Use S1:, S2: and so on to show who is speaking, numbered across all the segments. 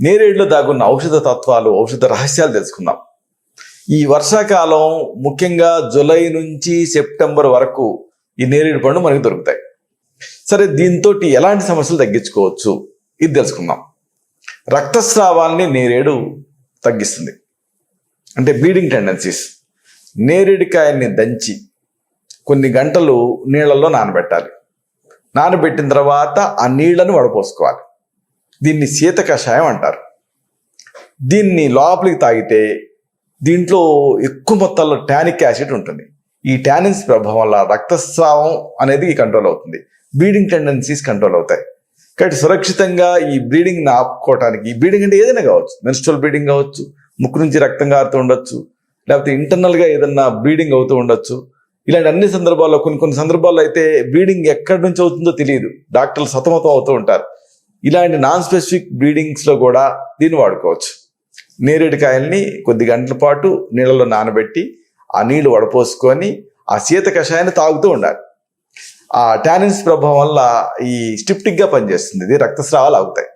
S1: నేరేడులో దాగున్న ఔషధ తత్వాలు ఔషధ రహస్యాలు తెలుసుకుందాం. ఈ వర్షాకాలం ముఖ్యంగా జూలై నుంచి సెప్టెంబర్ వరకు ఈ నేరేడు పండు మనకు దొరుకుతాయి. సరే దీంతో ఎలాంటి సమస్యలు తగ్గించుకోవచ్చు? ఇది తెలుసుకుందాం. రక్తస్రావాల్ని నేరేడు తగ్గిస్తుంది. అంటే బ్లీడింగ్ టెండెన్సీస్ నేరేడుకాయల్ని దంచి కొన్ని గంటలు నీళ్ళల్లో నానబెట్టాలి. నానబెట్టిన తర్వాత ఆ నీళ్ళను వడపోసుకోవాలి. దీన్ని శీత కషాయం అంటారు. దీన్ని లోపలికి తాగితే దీంట్లో ఎక్కువ మొత్తంలో టానిక్ యాసిడ్ ఉంటుంది. ఈ టానిన్స్ ప్రభావం వల్ల రక్తస్రావం అనేది కంట్రోల్ అవుతుంది. బ్లీడింగ్ టెండెన్సీస్ కంట్రోల్ అవుతాయి. కాబట్టి సురక్షితంగా ఈ బ్లీడింగ్ని ఆపుకోవటానికి బ్లీడింగ్ అంటే ఏదైనా కావచ్చు మెన్స్ట్రల్ బ్లీడింగ్ కావచ్చు ముక్కు నుంచి రక్తం కారుతూ ఉండొచ్చు లేకపోతే ఇంటర్నల్గా ఏదన్నా బ్లీడింగ్ అవుతూ ఉండొచ్చు. ఇలాంటి అన్ని సందర్భాల్లో కొన్ని కొన్ని సందర్భాల్లో అయితే బ్లీడింగ్ ఎక్కడి నుంచి అవుతుందో తెలియదు. డాక్టర్లు సతమతం అవుతూ ఉంటారు. ఇలాంటి నాన్ స్పెసిఫిక్ బ్లీడింగ్స్లో కూడా దీన్ని వాడుకోవచ్చు. నేరేడుకాయల్ని కొద్ది గంటల పాటు నీళ్ళలో నానబెట్టి ఆ నీళ్ళు వడపోసుకొని ఆ శీత కషాయాన్ని తాగుతూ ఉండాలి. ఆ టానిన్స్ ప్రభావం వల్ల ఈ స్టిప్టిక్గా పనిచేస్తుంది. ఇది రక్తస్రావాలు అవుతాయి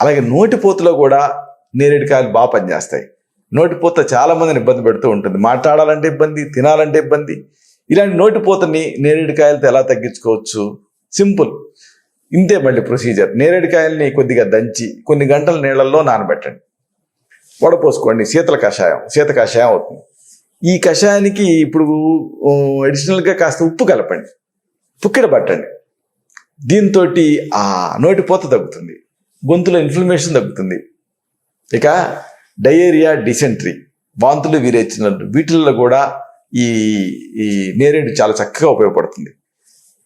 S1: అలాగే నోటిపోతులో కూడా నేరేడుకాయలు బాగా పనిచేస్తాయి. నోటిపోత చాలా మందిని ఇబ్బంది పెడుతూ ఉంటుంది. మాట్లాడాలంటే ఇబ్బంది తినాలంటే ఇబ్బంది. ఇలాంటి నోటిపోతని నేరేడుకాయలతో ఎలా తగ్గించుకోవచ్చు? సింపుల్. ఇంతే మళ్ళీ ప్రొసీజర్ నేరేడుకాయల్ని కొద్దిగా దంచి కొన్ని గంటల నీళ్ళల్లో నానబెట్టండి. వడపోసుకోండి శీతల కషాయం శీత కషాయం అవుతుంది. ఈ కషాయానికి ఇప్పుడు అడిషనల్గా కాస్త ఉప్పు కలపండి. పుక్కిడ పట్టండి. దీంతో ఆ నోటిపోత తగ్గుతుంది. గొంతులో ఇన్ఫ్లమేషన్ తగ్గుతుంది. ఇక డయేరియా డిసెంట్రీ వాంతులు విరేచినట్టు వీటిల్లో కూడా ఈ ఈ నేరేడు చాలా చక్కగా ఉపయోగపడుతుంది.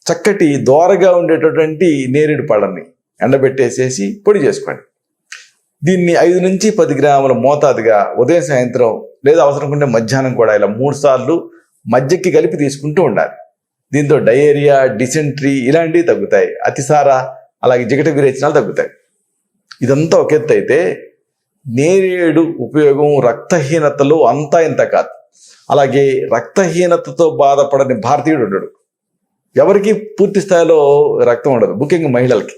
S1: చక్కటి దోరగా ఉండేటటువంటి నేరేడు పళ్ళని ఎండబెట్టేసేసి పొడి చేసుకోండి. దీన్ని ఐదు నుంచి పది గ్రాముల మోతాదుగా ఉదయం సాయంత్రం లేదా అవసరం ఉంటే మధ్యాహ్నం కూడా ఇలా మూడు సార్లు మజ్జిగకి కలిపి తీసుకుంటూ ఉండాలి. దీంతో డయేరియా డిసెంట్రీ ఇలాంటివి తగ్గుతాయి. అతిసార అలాగే జిగట విరేచనాలు తగ్గుతాయి. ఇదంతా ఒక ఎత్తు అయితే నేరేడు ఉపయోగం రక్తహీనతలో అంతా ఇంత కాదు. అలాగే రక్తహీనతతో బాధపడని భారతీయుడు ఉండడు. ఎవరికి పూర్తి స్థాయిలో రక్తం ఉండదు. ముఖ్యంగా మహిళలకి.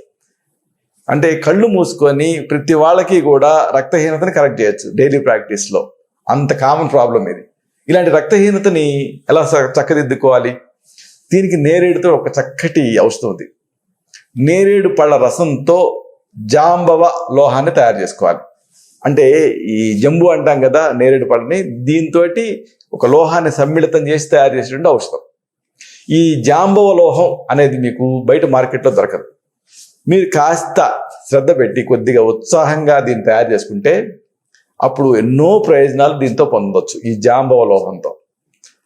S1: అంటే కళ్ళు మూసుకొని ప్రతి వాళ్ళకి కూడా రక్తహీనతని కరెక్ట్ చేయొచ్చు. డైలీ ప్రాక్టీస్లో అంత కామన్ ప్రాబ్లం ఇది. ఇలాంటి రక్తహీనతని ఎలా చ- చక్కదిద్దుకోవాలి? దీనికి నేరేడుతో ఒక చక్కటి ఔషధం ఉంది. నేరేడు పళ్ళ రసంతో జాంబవ లోహాన్ని తయారు చేసుకోవాలి. అంటే ఈ జంబు అంటాం కదా నేరేడు పళ్ళని. దీంతో ఒక లోహాన్ని సమ్మిళితం చేసి తయారు చేసేటువంటి ఔషధం. ఈ జాంబవ లోహం అనేది మీకు బయట మార్కెట్లో దొరకదు. మీరు కాస్త శ్రద్ధ పెట్టి కొద్దిగా ఉత్సాహంగా దీన్ని తయారు చేసుకుంటే అప్పుడు ఎన్నో ప్రయోజనాలు దీంతో పొందొచ్చు ఈ జాంబవ లోహంతో.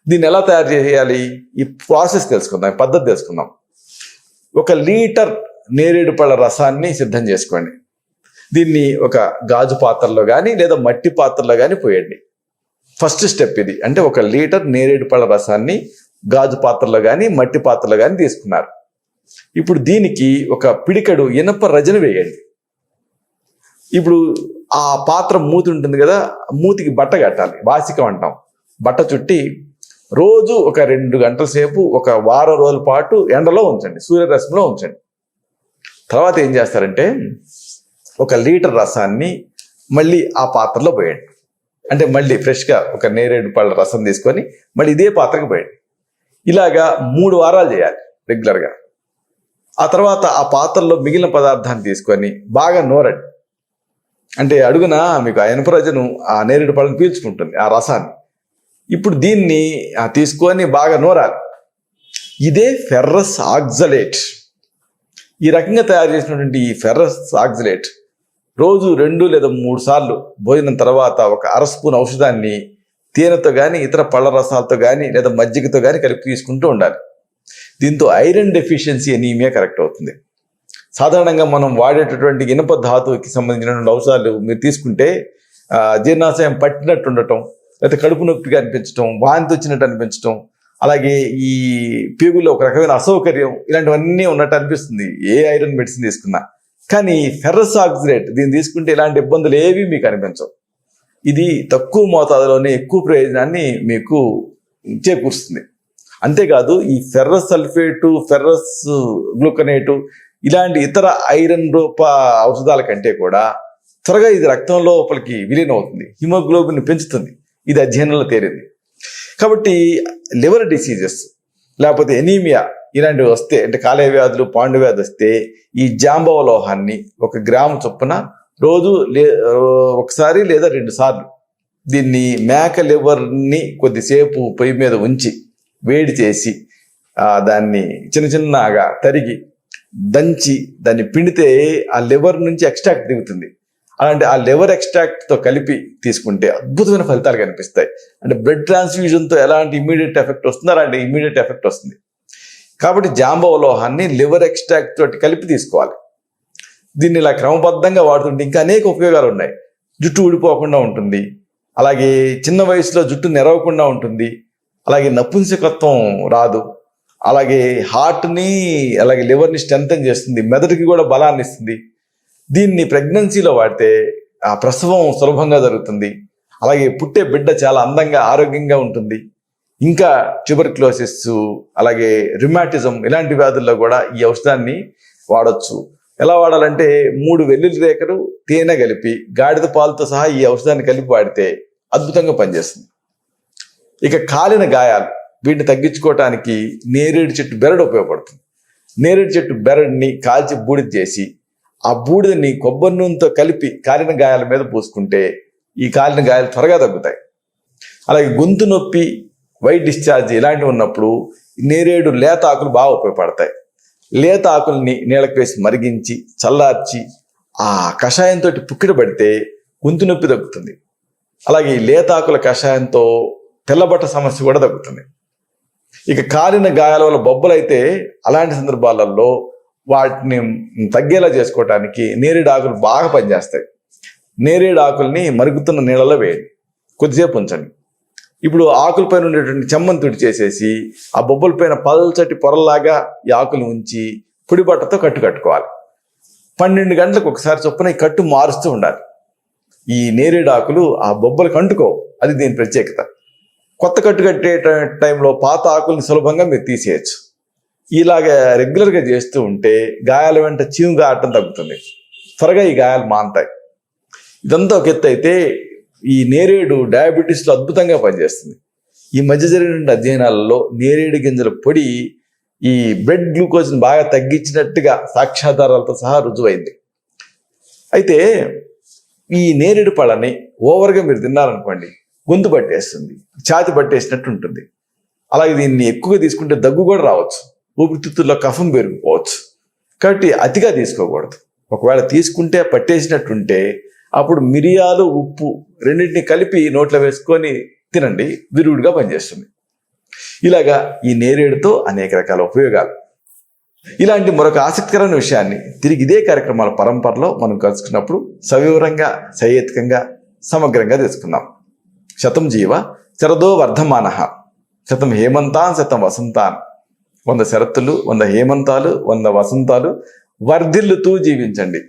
S1: దీన్ని ఎలా తయారు చేయాలి? ఈ ప్రాసెస్ తెలుసుకుందాం పద్ధతి తెలుసుకుందాం. ఒక లీటర్ నేరేడు పళ్ళ రసాన్ని సిద్ధం చేసుకోండి. దీన్ని ఒక గాజు పాత్రలో కానీ లేదా మట్టి పాత్రలో కానీ పోయండి. ఫస్ట్ స్టెప్ ఇది. అంటే ఒక లీటర్ నేరేడు పళ్ళ రసాన్ని గాజు పాత్రలో కానీ మట్టి పాత్రలో కానీ తీసుకున్నారు. ఇప్పుడు దీనికి ఒక పిడికడు ఇనప రజన వేయండి. ఇప్పుడు ఆ పాత్ర మూతి ఉంటుంది కదా మూతికి బట్ట కట్టాలి. వాసికం అంటాం. బట్ట చుట్టి రోజు ఒక రెండు గంటల సేపు ఒక వారం రోజుల పాటు ఎండలో ఉంచండి. సూర్యరశ్మిలో ఉంచండి. తర్వాత ఏం చేస్తారంటే ఒక లీటర్ రసాన్ని మళ్ళీ ఆ పాత్రలో పోయండి. అంటే మళ్ళీ ఫ్రెష్గా ఒక నేరేడు పళ్ళ రసం తీసుకొని మళ్ళీ ఇదే పాత్రకు పోయండి. ఇలాగా మూడు వారాలు చేయాలి రెగ్యులర్గా. ఆ తర్వాత ఆ పాత్రలో మిగిలిన పదార్థాన్ని తీసుకొని బాగా నోరండి. అంటే అడుగున మీకు ఆ ఎనపరజను ఆ నేరేడు పళ్ళని పీల్చుకుంటుంది ఆ రసాన్ని. ఇప్పుడు దీన్ని తీసుకొని బాగా నోరాలి. ఇదే ఫెర్రస్ ఆక్జలేట్ ఈ రకంగా తయారు చేసినటువంటి ఈ ఫెర్రస్ ఆక్జలేట్ రోజు రెండు లేదా మూడు సార్లు భోజనం తర్వాత ఒక అర స్పూన్ ఔషధాన్ని తేనెతో కానీ ఇతర పళ్ళ రసాలతో కానీ లేదా మజ్జిగతో కానీ కలిపి తీసుకుంటూ ఉండాలి. దీంతో ఐరన్ డెఫిషియన్సీ అనీమియా కరెక్ట్ అవుతుంది. సాధారణంగా మనం వాడేటటువంటి ఇనుప ధాతువుకి సంబంధించినటువంటి ఔషధాలు మీరు తీసుకుంటే జీర్ణాశయం పట్టినట్టు ఉండటం లేకపోతే కడుపు నొప్పిగా అనిపించటం వాంతి వచ్చినట్టు అనిపించటం అలాగే ఈ పేగుల్లో ఒక రకమైన అసౌకర్యం ఇలాంటివన్నీ ఉన్నట్టు అనిపిస్తుంది ఏ ఐరన్ మెడిసిన్ తీసుకున్నా. కానీ ఫెర్రస్ ఆక్సిడేట్ దీన్ని తీసుకుంటే ఇలాంటి ఇబ్బందులు ఏవి మీకు అనిపించవు. ఇది తక్కువ మోతాదులోనే ఎక్కువ ప్రయోజనాన్ని మీకు చేకూరుస్తుంది. అంతేకాదు ఈ ఫెర్రస్ సల్ఫేటు ఫెర్రస్ గ్లూకనేటు ఇలాంటి ఇతర ఐరన్ రూప ఔషధాల కంటే కూడా త్వరగా ఇది రక్తం లోపలికి విలీనం అవుతుంది హిమోగ్లోబిన్ పెంచుతుంది ఇది అధ్యయనంలో తేలింది. కాబట్టి లివర్ డిసీజెస్ లేకపోతే ఎనీమియా ఇలాంటివి వస్తే అంటే కాలేయ వ్యాధులు పాండు వ్యాధి వస్తే ఈ జాంబవ లోహాన్ని ఒక గ్రాము చొప్పున రోజు లే ఒకసారి లేదా రెండు సార్లు దీన్ని మేక లివర్ని కొద్దిసేపు పొయ్యి మీద ఉంచి వేడి చేసి దాన్ని చిన్న చిన్నగా తరిగి దంచి దాన్ని పిండితే ఆ లివర్ నుంచి ఎక్స్ట్రాక్ట్ దిగుతుంది. అలాంటి ఆ లివర్ ఎక్స్ట్రాక్ట్తో కలిపి తీసుకుంటే అద్భుతమైన ఫలితాలు కనిపిస్తాయి. అంటే బ్లడ్ ట్రాన్స్ఫ్యూజన్తో ఎలాంటి ఇమీడియట్ ఎఫెక్ట్ వస్తుందో అలాంటి ఇమీడియట్ ఎఫెక్ట్ వస్తుంది. కాబట్టి జాంబవ లోహాన్ని లివర్ ఎక్స్ట్రాక్ట్ తోటి కలిపి తీసుకోవాలి. దీన్ని ఇలా క్రమబద్ధంగా వాడుతుంటే ఇంకా అనేక ఉపయోగాలు ఉన్నాయి. జుట్టు ఊడిపోకుండా ఉంటుంది. అలాగే చిన్న వయసులో జుట్టు నెరవకుండా ఉంటుంది. అలాగే నపుంసకత్వం రాదు. అలాగే హార్ట్ని అలాగే లివర్ని స్ట్రెంగ్తన్ చేస్తుంది. మెదడుకి కూడా బలాన్ని ఇస్తుంది. దీన్ని ప్రెగ్నెన్సీలో వాడితే ఆ ప్రసవం సులభంగా జరుగుతుంది. అలాగే పుట్టే బిడ్డ చాలా అందంగా ఆరోగ్యంగా ఉంటుంది. ఇంకా ట్యూబర్క్లోసిస్ అలాగే రిమాటిజం ఇలాంటి వ్యాధుల్లో కూడా ఈ ఔషధాన్ని వాడొచ్చు. ఎలా వాడాలంటే మూడు వెల్లుల్లి రేఖలు తేనె కలిపి గాడిద పాలతో సహా ఈ ఔషధాన్ని కలిపి వాడితే అద్భుతంగా పనిచేస్తుంది. ఇక కాలిన గాయాలు వీటిని తగ్గించుకోవటానికి నేరేడు చెట్టు బెరడు ఉపయోగపడుతుంది. నేరేడు చెట్టు బెరడుని కాల్చి బూడిద చేసి ఆ బూడిదని కొబ్బరి నూనెతో కలిపి కాలిన గాయాల మీద పూసుకుంటే ఈ కాలిన గాయాలు త్వరగా తగ్గుతాయి. అలాగే గొంతు నొప్పి వైట్ డిశ్చార్జ్ ఇలాంటివి ఉన్నప్పుడు నేరేడు లేత ఆకులు బాగా ఉపయోగపడతాయి. లేత ఆకుల్ని నీళ్ళకు వేసి మరిగించి చల్లార్చి ఆ కషాయంతో పుక్కిడ పడితే గొంతు నొప్పి తగ్గుతుంది. అలాగే ఈ లేత ఆకుల కషాయంతో తెల్లబట్ట సమస్య కూడా తగ్గుతుంది. ఇక కాలిన గాయాల వల్ల బొబ్బలైతే అలాంటి సందర్భాలలో వాటిని తగ్గేలా చేసుకోవటానికి నేరేడు ఆకులు బాగా పనిచేస్తాయి. నేరేడు ఆకుల్ని మరుగుతున్న నీళ్ళలో వేయండి. కొద్దిసేపు ఉంచండి. ఇప్పుడు ఆకులపైన ఉండేటువంటి చెమ్మంతుడి చేసేసి ఆ బొబ్బల పైన పల్చటి పొరల్లాగా ఈ ఆకులు ఉంచి పొడి బట్టతో కట్టు కట్టుకోవాలి. పన్నెండు గంటలకు ఒకసారి చొప్పున ఈ కట్టు మారుస్తూ ఉండాలి. ఈ నేరేడు ఆకులు ఆ బొబ్బలకు అంటుకోవు అది దీని ప్రత్యేకత. కొత్త కట్టు కట్టే టైంలో పాత ఆకుల్ని సులభంగా మీరు తీసేయచ్చు. ఇలాగ రెగ్యులర్గా చేస్తూ ఉంటే గాయాల వెంట చీము ఆటం తగ్గుతుంది. త్వరగా ఈ గాయాలు మాంతాయి. ఇదంతా ఒక ఎత్తు అయితే ఈ నేరేడు డయాబెటీస్లో అద్భుతంగా పనిచేస్తుంది. ఈ మధ్య జరిగిన అధ్యయనాలలో నేరేడు గింజల పొడి ఈ బ్లడ్ గ్లూకోజ్ని బాగా తగ్గించినట్టుగా సాక్ష్యాధారాలతో సహా రుజువైంది. అయితే ఈ నేరేడు పళ్ళని ఓవర్గా మీరు తిన్నారనుకోండి గొంతు పట్టేస్తుంది ఛాతి పట్టేసినట్టు ఉంటుంది. అలాగే దీన్ని ఎక్కువగా తీసుకుంటే దగ్గు కూడా రావచ్చు ఊపిరితిత్తుల్లో కఫం పెరిగిపోవచ్చు. కాబట్టి అతిగా తీసుకోకూడదు. ఒకవేళ తీసుకుంటే పట్టేసినట్టుంటే అప్పుడు మిరియాలు ఉప్పు రెండింటిని కలిపి నోట్లో వేసుకొని తినండి. విరుగుడుగా పనిచేస్తుంది. ఇలాగా ఈ నేరేడుతో అనేక రకాల ఉపయోగాలు. ఇలాంటి మరొక ఆసక్తికరమైన విషయాన్ని తిరిగి ఇదే కార్యక్రమాల పరంపరలో మనం కలుసుకున్నప్పుడు సవివరంగా సహేతుకంగా సమగ్రంగా తెలుసుకుందాం. శతం జీవ శరదో వర్ధమాన. శతం హేమంతాన్ శతం వసంతాన్. వంద శరత్తులు వంద హేమంతాలు వంద వసంతాలు వర్ధిల్లుతూ జీవించండి.